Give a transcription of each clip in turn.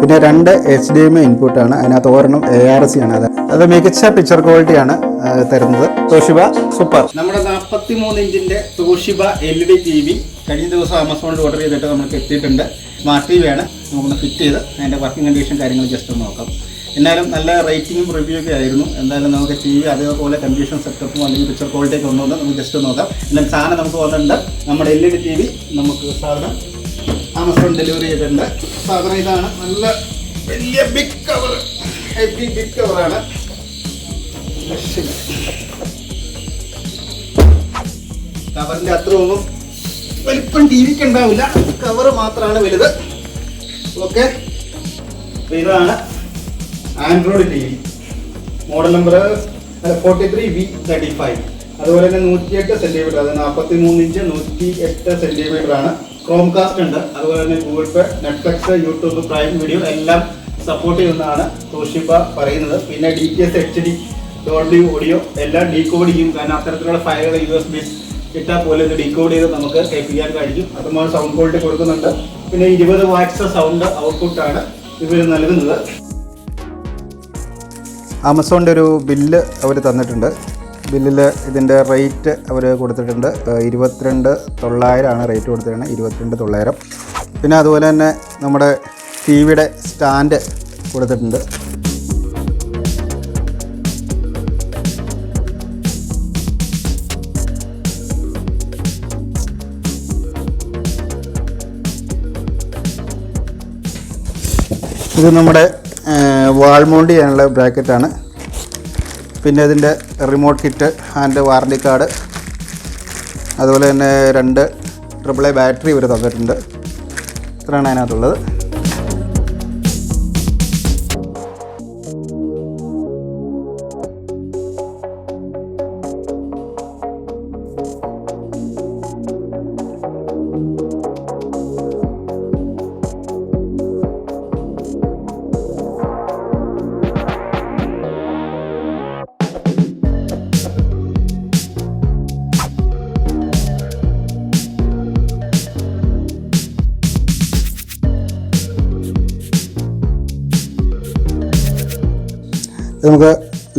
പിന്നെ രണ്ട് H D M ഇൻപുട്ടാണ് അതിനകത്ത് ഒരെണ്ണം എ ആർ സി ആണ്. അത് അത് മികച്ച പിക്ചർ ക്വാളിറ്റിയാണ് തരുന്നത്. തോഷിബ സൂപ്പർ നമ്മുടെ നാൽപ്പത്തി മൂന്ന് ഇഞ്ചിന്റെ Toshiba L D T V കഴിഞ്ഞ ദിവസം ആമസോണിൽ ഓർഡർ ചെയ്തിട്ട് നമുക്ക് എത്തിയിട്ടുണ്ട്. സ്മാർട്ട് ടി വി ആണ്. നമുക്കൊന്ന് ഫിറ്റ് ചെയ്ത് അതിന്റെ വർക്കിംഗ് കണ്ടീഷൻ കാര്യങ്ങൾ ജസ്റ്റ് ഒന്ന് നോക്കാം. എന്നാലും നല്ല റേറ്റിംഗും റിവ്യൂ ഒക്കെ ആയിരുന്നു. എന്തായാലും നമുക്ക് ടി വി അതേപോലെ കണ്ടീഷൻ സെറ്റപ്പും അല്ലെങ്കിൽ പിക്ചർ ക്വാളിറ്റി ഒക്കെ ഉണ്ടോ നമുക്ക് ജസ്റ്റ് നോക്കാം. എന്നാലും സാധനം നമുക്ക് വന്നിട്ടുണ്ട്. നമ്മുടെ L E D T V നമുക്ക് സാധനം ആമസോൺ ഡെലിവറി ചെയ്തിട്ടുണ്ട്. സാധനം ഇതാണ് നല്ല വലിയ ബിഗ് കവർ ഹെവി ബിഗ് കവറാണ് കവറിന്റെ അത്ര ഒന്നും വലിപ്പം ടി വിക്ക് ഉണ്ടാവില്ല. കവർ മാത്രമാണ് വലുത്. ഓക്കെ ഇതാണ് android T V model number forty three V thirty five അതുപോലെ തന്നെ നൂറ്റിയെട്ട് സെന്റിമീറ്റർ അത് നാൽപ്പത്തി മൂന്ന് ഇഞ്ച് നൂറ്റി എട്ട് സെന്റിമീറ്റർ ആണ്. ക്രോം കാസ്റ്റ് ഉണ്ട്. അതുപോലെ തന്നെ Google Pay Netflix YouTube Prime Video എല്ലാം സപ്പോർട്ട് ചെയ്യുന്നതാണ് തോഷിബ പറയുന്നത്. പിന്നെ D T S H D Dolby audio എല്ലാം ഡീകോഡ് ചെയ്യും. കാരണം അത്തരത്തിലുള്ള ഫയലുകൾ യു എസ് ബി ഇട്ടാൽ പോലെ ഇത് ഡീകോഡ് ചെയ്ത് നമുക്ക് കേൾപ്പിക്കാൻ കഴിയും. അതുപോലെ സൗണ്ട് ക്വാളിറ്റി കൊടുക്കുന്നുണ്ട്. പിന്നെ ഇരുപത് വാട്സ് സൗണ്ട് ഔട്ട്പുട്ടാണ് ഇവർ നൽകുന്നത്. ആമസോണിന്റെ ഒരു ബില്ല് അവർ തന്നിട്ടുണ്ട്. ബില്ലിൽ ഇതിന്റെ റേറ്റ് അവർ കൊടുത്തിട്ടുണ്ട്. ഇരുപത്തിരണ്ട് തൊള്ളായിരമാണ് റേറ്റ് കൊടുത്തിരിക്കുന്നത് ഇരുപത്തിരണ്ട് തൊള്ളായിരം. പിന്നെ അതുപോലെ തന്നെ നമ്മുടെ ടി വിയുടെ സ്റ്റാൻഡ് കൊടുത്തിട്ടുണ്ട്. ഇത് നമ്മുടെ വാൾ മൗണ്ട് ചെയ്യാനുള്ള ബ്രാക്കറ്റാണ്. പിന്നെ ഇതിന്റെ remote kit and warranty card അതുപോലെ തന്നെ രണ്ട് ട്രിപ്പിൾ എ ബാറ്ററി ഇവർ തന്നിട്ടുണ്ട്. ഇത്രയാണ് അതിനകത്തുള്ളത്. നമുക്ക്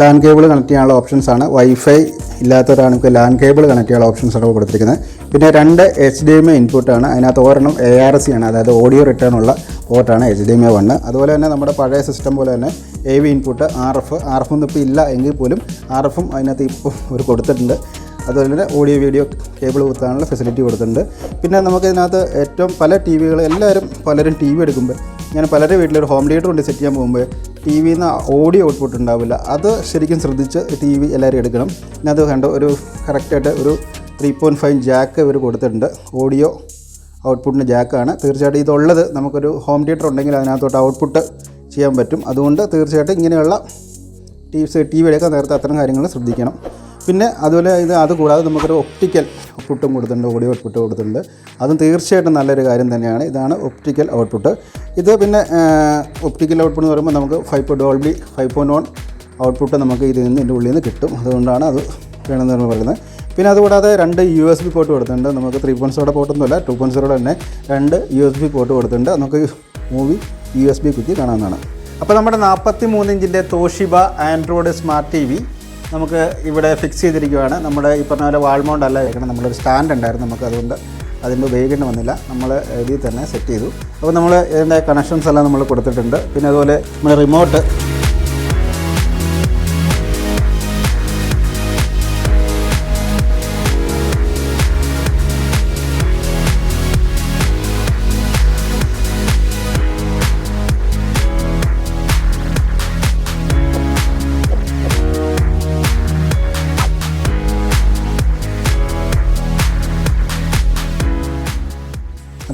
ലാൻഡ് കേബിൾ കണക്ട് ചെയ്യാനുള്ള ഓപ്ഷൻസ് ആണ്. വൈഫൈ ഇല്ലാത്തവരാണ് നമുക്ക് ലാൻഡ് കേബിൾ കണക്ട് ചെയ്യാനുള്ള ഓപ്ഷൻസ് ആണ് കൊടുത്തിരിക്കുന്നത്. പിന്നെ രണ്ട് എച്ച് ഡി എം ഐ ഇൻപുട്ടാണ് അതിനകത്ത് ഒരെണ്ണം എ ആർ സി ആണ്. അതായത് ഓഡിയോ റിട്ടേൺ ഉള്ള പോർട്ടാണ് H D M I one അതുപോലെ തന്നെ നമ്മുടെ പഴയ സിസ്റ്റം പോലെ തന്നെ A V input R F R F ഒന്നും ഇപ്പോൾ ഇല്ല എങ്കിൽ പോലും ആർ എഫും അതിനകത്ത് ഇപ്പോൾ ഒരു കൊടുത്തിട്ടുണ്ട്. അതുപോലെ തന്നെ ഓഡിയോ വീഡിയോ കേബിൾ കുത്താനുള്ള ഫെസിലിറ്റി കൊടുത്തിട്ടുണ്ട്. പിന്നെ നമുക്ക് ഇതിനകത്ത് ഏറ്റവും പല ടി വികൾ എല്ലാവരും പലരും ടി വി എടുക്കുമ്പോൾ ഞാൻ പലരുടെ വീട്ടിലൊരു ഹോം തിയേറ്റർ കൊണ്ട് സെറ്റ് ചെയ്യാൻ പോകുമ്പോൾ ടി വിയിൽ നിന്ന് ഓഡിയോ ഔട്ട്പുട്ട് ഉണ്ടാവില്ല. അത് ശരിക്കും ശ്രദ്ധിച്ച് ടി വി എല്ലാവരും എടുക്കണം. പിന്നെ അത് കണ്ട ഒരു കറക്റ്റായിട്ട് ഒരു ത്രീ പോയിന്റ് ഫൈവ് ജാക്ക് ഇവർ കൊടുത്തിട്ടുണ്ട്. ഓഡിയോ ഔട്ട്പുട്ടിന് ജാക്കാണ് തീർച്ചയായിട്ടും ഇതുള്ളത് നമുക്കൊരു ഹോം തിയേറ്റർ ഉണ്ടെങ്കിൽ അതിനകത്തോട്ട് ഔട്ട്പുട്ട് ചെയ്യാൻ പറ്റും. അതുകൊണ്ട് തീർച്ചയായിട്ടും ഇങ്ങനെയുള്ള ടി ടി വി എടുക്കാൻ നേരത്തെ അത്തരം കാര്യങ്ങൾ ശ്രദ്ധിക്കണം. പിന്നെ അതുപോലെ ഇത് അതുകൂടാതെ നമുക്കൊരു ഒപ്റ്റിക്കൽ ഔട്ട്പുട്ടും കൊടുത്തിട്ടുണ്ട് ഓഡിയോ ഔട്ട്പുട്ട് കൊടുത്തിട്ടുണ്ട്. അതും തീർച്ചയായിട്ടും നല്ലൊരു കാര്യം തന്നെയാണ്. ഇതാണ് ഒപ്റ്റിക്കൽ ഔട്ട്പുട്ട് ഇത് പിന്നെ ഒപ്റ്റിക്കൽ ഔട്ട്പുട്ട് എന്ന് പറയുമ്പോൾ നമുക്ക് five Dolby five point one output നമുക്ക് ഇതിൽ നിന്ന് ഇതിന്റെ ഉള്ളിൽ നിന്ന് കിട്ടും. അതുകൊണ്ടാണ് അത് വേണമെന്ന് പറയുന്നത്. പിന്നെ അതുകൂടാതെ രണ്ട് യു എസ് ബി പോർട്ട് കൊടുത്തിട്ടുണ്ട്. നമുക്ക് ത്രീ പോയിന്റ് സീറോയുടെ പോർട്ടൊന്നുമില്ല ടു പോയിന്റ് സീറോയുടെ തന്നെ രണ്ട് യു എസ് ബി പോർട്ട് കൊടുത്തിട്ടുണ്ട്. നമുക്ക് മൂവി യു എസ് ബി കുത്തി കാണാവുന്നതാണ്. അപ്പോൾ നമ്മുടെ നാൽപ്പത്തി മൂന്ന് ഇഞ്ചിന്റെ Toshiba android smart T V നമുക്ക് ഇവിടെ ഫിക്സ് ചെയ്തിരിക്കുകയാണ് നമ്മുടെ ഈ പറഞ്ഞ പോലെ വാൾ മൗണ്ട് അല്ല നമ്മളൊരു സ്റ്റാൻഡ് ഉണ്ടായിരുന്നു നമുക്ക് അതുകൊണ്ട് അതിന്റെ ഉപയോഗിക്കേണ്ടി വന്നില്ല. നമ്മൾ ഇതിൽ തന്നെ സെറ്റ് ചെയ്തു. അപ്പോൾ നമ്മൾ ഇതിന്റെ കണക്ഷൻസ് എല്ലാം നമ്മൾ കൊടുത്തിട്ടുണ്ട്. പിന്നെ അതുപോലെ നമ്മൾ റിമോട്ട്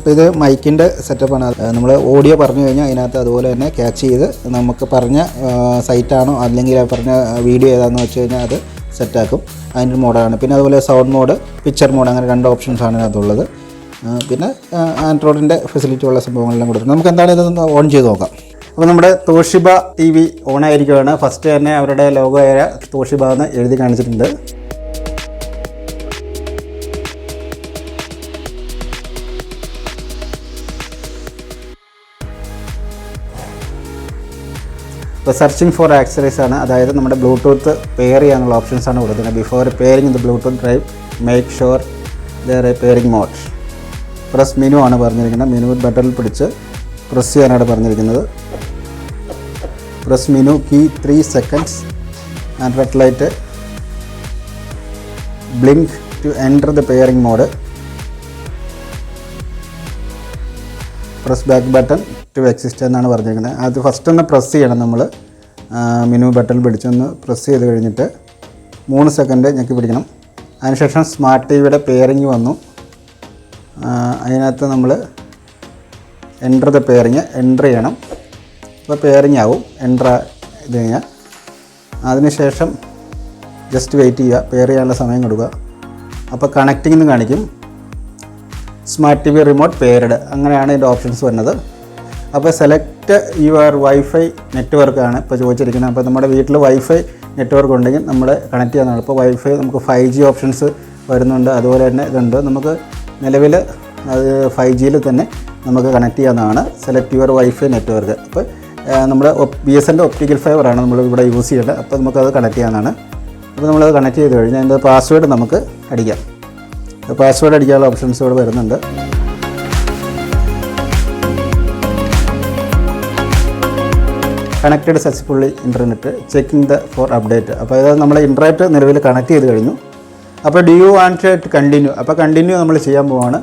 അപ്പോൾ ഇത് മൈക്കിന്റെ സെറ്റപ്പാണ് നമ്മൾ ഓഡിയോ പറഞ്ഞു കഴിഞ്ഞാൽ അതിനകത്ത് അതുപോലെ തന്നെ ക്യാച്ച് ചെയ്ത് നമുക്ക് പറഞ്ഞ സൈറ്റാണോ അല്ലെങ്കിൽ പറഞ്ഞ വീഡിയോ ഏതാണെന്ന് വെച്ച് കഴിഞ്ഞാൽ അത് സെറ്റാക്കും അതിന്റെ മോഡാണ് പിന്നെ അതുപോലെ സൗണ്ട് മോഡ് പിക്ചർ മോഡ് അങ്ങനെ രണ്ട് ഓപ്ഷൻസാണ് ഇതിനകത്തുള്ളത്. പിന്നെ ആൻഡ്രോയിഡിന്റെ ഫെസിലിറ്റി ഉള്ള സംഭവങ്ങളെല്ലാം കൊടുത്തിട്ടുണ്ട് നമുക്ക് എന്താണ് ഇതൊന്ന് ഓൺ ചെയ്ത് നോക്കാം. അപ്പോൾ നമ്മുടെ തോഷിബ ടി വി ഓൺ ആയിരിക്കുകയാണ് ഫസ്റ്റ് തന്നെ അവരുടെ ലോഗോ ആയ തോഷിബ എന്ന് എഴുതി കാണിച്ചിട്ടുണ്ട്. ഇപ്പോൾ സെർച്ചിങ് ഫോർ ആക്സറീസ് ആണ്. അതായത് നമ്മുടെ ബ്ലൂടൂത്ത് പെയർ ചെയ്യാനുള്ള ഓപ്ഷൻസ് ആണ് കൊടുക്കുന്നത് before pairing the bluetooth drive make sure there a pairing mode press menu ആണ് പറഞ്ഞിരിക്കുന്നത്. മെനു ബട്ടണിൽ പിടിച്ച് പ്രസ് ചെയ്യാനാണ് പറഞ്ഞിരിക്കുന്നത്. Press menu key three seconds and red light blink to enter the pairing mode press back button to exist എന്നാണ് പറഞ്ഞിരിക്കുന്നത്. അത് first ഒന്ന് പ്രസ് ചെയ്യണം നമ്മൾ മെനു ബട്ടൺ പിടിച്ചൊന്ന് പ്രസ് ചെയ്ത് കഴിഞ്ഞിട്ട് മൂന്ന് സെക്കൻഡ് ഞെക്കി പിടിക്കണം. അതിനുശേഷം സ്മാർട്ട് ടി വിയുടെ പെയറിങ് വന്നു അതിനകത്ത് നമ്മൾ എന്റർ ദ പെയറിങ് എന്റർ ചെയ്യണം. അപ്പോൾ പെയറിങ് ആവും. എന്റർ ഇത് കഴിഞ്ഞാൽ അതിനുശേഷം ജസ്റ്റ് വെയിറ്റ് ചെയ്യുക. പെയർ ചെയ്യാനുള്ള സമയം കൊടുക്കുക. അപ്പോൾ കണക്റ്റിംഗ് എന്ന് കാണിക്കും. Smart T V remote paired അങ്ങനെയാണ് ഇതിന്റെ ഓപ്ഷൻസ് വരുന്നത്. അപ്പോൾ സെലക്ട് യുവർ വൈഫൈ നെറ്റ്വർക്കാണ് ഇപ്പോൾ ചോദിച്ചിരിക്കുന്നത്. അപ്പോൾ നമ്മുടെ വീട്ടിൽ വൈഫൈ നെറ്റ്വർക്ക് ഉണ്ടെങ്കിൽ നമ്മൾ കണക്ട് ചെയ്യാനാണ് ഇപ്പോൾ വൈഫൈ നമുക്ക് ഫൈവ് ജി ഓപ്ഷൻസ് വരുന്നുണ്ട്. അതുപോലെ തന്നെ ഇതുണ്ട്. നമുക്ക് നിലവിൽ അത് ഫൈവ് ജിയിൽ തന്നെ നമുക്ക് കണക്ട് ചെയ്യാവുന്നതാണ്. സെലക്ട് യുവർ വൈഫൈ നെറ്റ്വർക്ക് അപ്പോൾ നമ്മുടെ ബി എസ് എന്റെ ഒപ്റ്റിക്കൽ ഫൈബറാണ് നമ്മൾ ഇവിടെ യൂസ് ചെയ്യേണ്ടത്. അപ്പോൾ നമുക്കത് കണക്ട് ചെയ്യാവുന്നതാണ്. അപ്പോൾ നമ്മളത് കണക്ട് ചെയ്ത് കഴിഞ്ഞാൽ അതിന്റെ പാസ്വേഡ് നമുക്ക് അടിക്കാം. പാസ്വേഡ് അടിക്കാനുള്ള ഓപ്ഷൻസ് ഇവിടെ വരുന്നുണ്ട്. Connected successfully internet checking the for update അപ്പോൾ അതായത് നമ്മൾ ഇന്റർനെറ്റ് നിലവിൽ കണക്ട് ചെയ്ത് കഴിഞ്ഞു. അപ്പോൾ do you want to continue അപ്പോൾ കണ്ടിന്യൂ നമ്മൾ ചെയ്യാൻ പോവാണ്.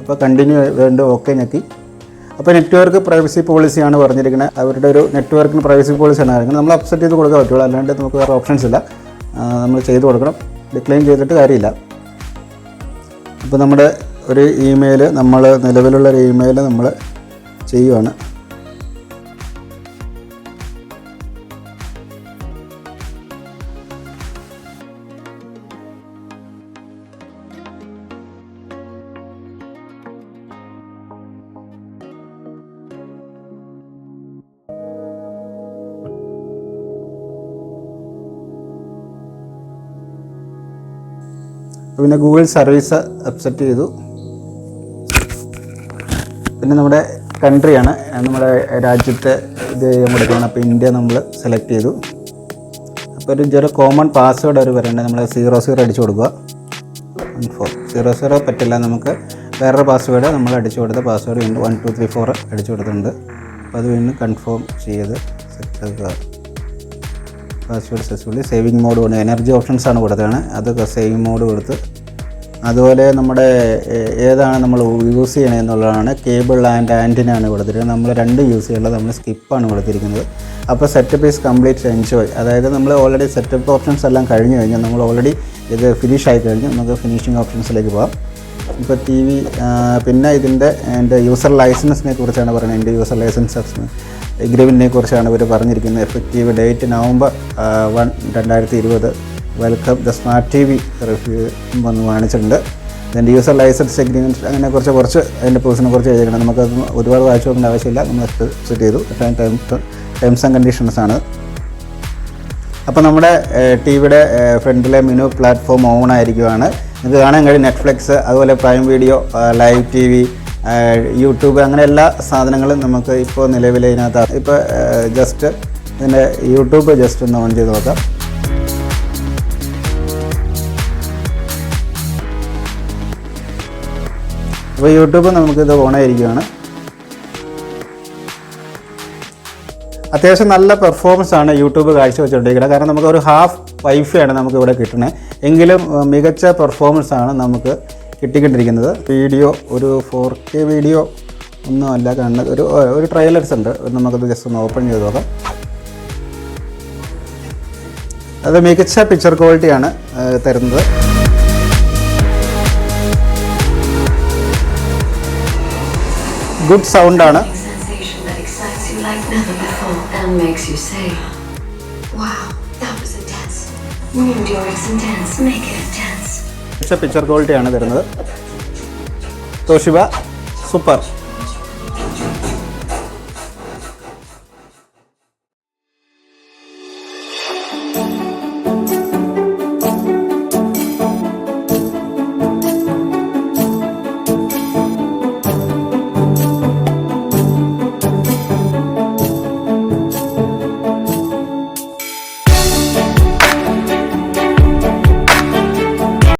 അപ്പോൾ കണ്ടിന്യൂ വേണ്ട ഓക്കെ ഞെക്കി. അപ്പോൾ നെറ്റ്വർക്ക് പ്രൈവസി പോളിസിയാണ് പറഞ്ഞിരിക്കുന്നത് അവരുടെ ഒരു നെറ്റ്വർക്കിന് പ്രൈവസി പോളിസിയാണ് ആയിരിക്കുന്നത് നമ്മൾ അപ്സെറ്റ് ചെയ്ത് കൊടുക്കാൻ പറ്റുള്ളൂ. അല്ലാണ്ട് നമുക്ക് വേറെ ഓപ്ഷൻസ് ഇല്ല. നമ്മൾ ചെയ്ത് കൊടുക്കണം. ഡിക്ലൈൻ ചെയ്തിട്ട് കാര്യമില്ല. അപ്പോൾ നമ്മുടെ ഒരു ഇമെയിൽ നമ്മൾ നിലവിലുള്ള ഒരു ഇമെയിൽ നമ്മൾ ചെയ്യുവാണ്. അപ്പോൾ പിന്നെ ഗൂഗിൾ സർവീസ് അക്സെപ്റ്റ് ചെയ്തു. പിന്നെ നമ്മുടെ കൺട്രിയാണ് നമ്മുടെ രാജ്യത്തെ ഇത് ചെയ്യാൻ കൊടുക്കുകയാണ്. അപ്പോൾ ഇന്ത്യ നമ്മൾ സെലക്ട് ചെയ്തു. അപ്പോൾ ഒരു ചെറിയ കോമൺ പാസ്വേഡ് അവർ വരേണ്ടത് നമ്മൾ സീറോ സീറോ അടിച്ചു കൊടുക്കുക. വൺ ഫോർ സീറോ സീറോ പറ്റില്ല. നമുക്ക് വേറൊരു പാസ്വേഡ് നമ്മൾ അടിച്ചു കൊടുത്ത password one two three four അടിച്ചു കൊടുത്തിട്ടുണ്ട്. അപ്പോൾ അത് വീണ്ടും കൺഫേം ചെയ്ത് സെറ്റ് ആക്കുക. പാസ്വേഡ് സക്സസ്ഫുള്ളി സേവിങ് മോഡ് കൊണ്ട് എനർജി ഓപ്ഷൻസ് ആണ് കൊടുത്തതാണ്. അത് സേവിങ് മോഡ് കൊടുത്ത് അതുപോലെ നമ്മുടെ ഏതാണ് നമ്മൾ യൂസ് ചെയ്യണേ എന്നുള്ളതാണ് കേബിൾ ആൻഡ് ആന്റിനാണ് കൊടുത്തിരിക്കുന്നത്. നമ്മൾ രണ്ട് യൂസ് ചെയ്യുന്നത് നമ്മൾ സ്കിപ്പാണ് കൊടുത്തിരിക്കുന്നത്. അപ്പോൾ സെറ്റപ്പ് ഈസ് കംപ്ലീറ്റ് എൻജോയ് അതായത് നമ്മൾ ഓൾറെഡി സെറ്റപ്പ് ഓപ്ഷൻസ് എല്ലാം കഴിഞ്ഞു കഴിഞ്ഞാൽ നമ്മൾ ഓൾറെഡി ഇത് ഫിനിഷ് ആയി കഴിഞ്ഞ്. നമുക്ക് ഫിനിഷിംഗ് ഓപ്ഷൻസിലേക്ക് പോകാം. ഇപ്പോൾ ടി വി പിന്നെ ഇതിന്റെ എന്റെ യൂസർ ലൈസൻസിനെ കുറിച്ചാണ് പറയുന്നത്. എന്റെ യൂസർ ലൈസൻസ് എഗ്രിമെന്റിനെ കുറിച്ചാണ് ഇവർ പറഞ്ഞിരിക്കുന്നത്. എഫക്റ്റീവ് ഡേറ്റ് നവംബർ വൺ രണ്ടായിരത്തി ഇരുപത് welcome the smart T V review വന്ന് കാണിച്ചിട്ടുണ്ട് എന്റെ യൂസർ ലൈസൻസ് എഗ്രിമെന്റ് അങ്ങനെ കുറച്ച് കുറച്ച് അതിന്റെ പ്രൂസിനെ കുറിച്ച് എഴുതിക്കണം നമുക്കത് ഒരുപാട് വായിച്ചു നോക്കേണ്ട ആവശ്യമില്ല. നമ്മൾ സെറ്റ് ചെയ്തു. ടേംസ് ആൻഡ് കണ്ടീഷൻസ് ആണ്. അപ്പോൾ നമ്മുടെ ടി വിയുടെ ഫ്രണ്ടിലെ മെനു പ്ലാറ്റ്ഫോം ഓൺ ആയിരിക്കുവാണ്. നിങ്ങൾക്ക് കാണാൻ കഴിയും നെറ്റ്ഫ്ലിക്സ് അതുപോലെ Prime Video live T V YouTube അങ്ങനെ എല്ലാ സാധനങ്ങളും നമുക്ക് ഇപ്പോൾ നിലവിൽ ഇതിനകത്ത് ഇപ്പോൾ ജസ്റ്റ് ഇതിന്റെ യൂട്യൂബ് ജസ്റ്റ് ഒന്ന് ഓൺ ചെയ്ത് നോക്കാം. അപ്പോൾ യൂട്യൂബ് നമുക്കിത് ഓണായിരിക്കുകയാണ് അത്യാവശ്യം നല്ല പെർഫോമൻസ് ആണ് യൂട്യൂബ് കാഴ്ചവെച്ചുകൊണ്ടിരിക്കുന്നത്. കാരണം നമുക്ക് ഒരു ഹാഫ് വൈഫൈ ആണ് നമുക്ക് ഇവിടെ കിട്ടുന്നത്. എങ്കിലും മികച്ച പെർഫോമൻസ് ആണ് നമുക്ക് കിട്ടിക്കൊണ്ടിരിക്കുന്നത്. വീഡിയോ ഒരു ഫോർ കെ വീഡിയോ ഒന്നും അല്ല കാണുന്നത് ഒരു ഒരു ട്രെയിലേഴ്സ് ഉണ്ട്. നമുക്കത് ജസ്റ്റ് ഒന്ന് ഓപ്പൺ ചെയ്ത് നോക്കാം. അത് മികച്ച പിക്ചർ ക്വാളിറ്റിയാണ് തരുന്നത്. ഗുഡ് സൗണ്ടാണ് sensation മികച്ച പിക്ചർ ക്വാളിറ്റിയാണ് തരുന്നത്. Toshiba super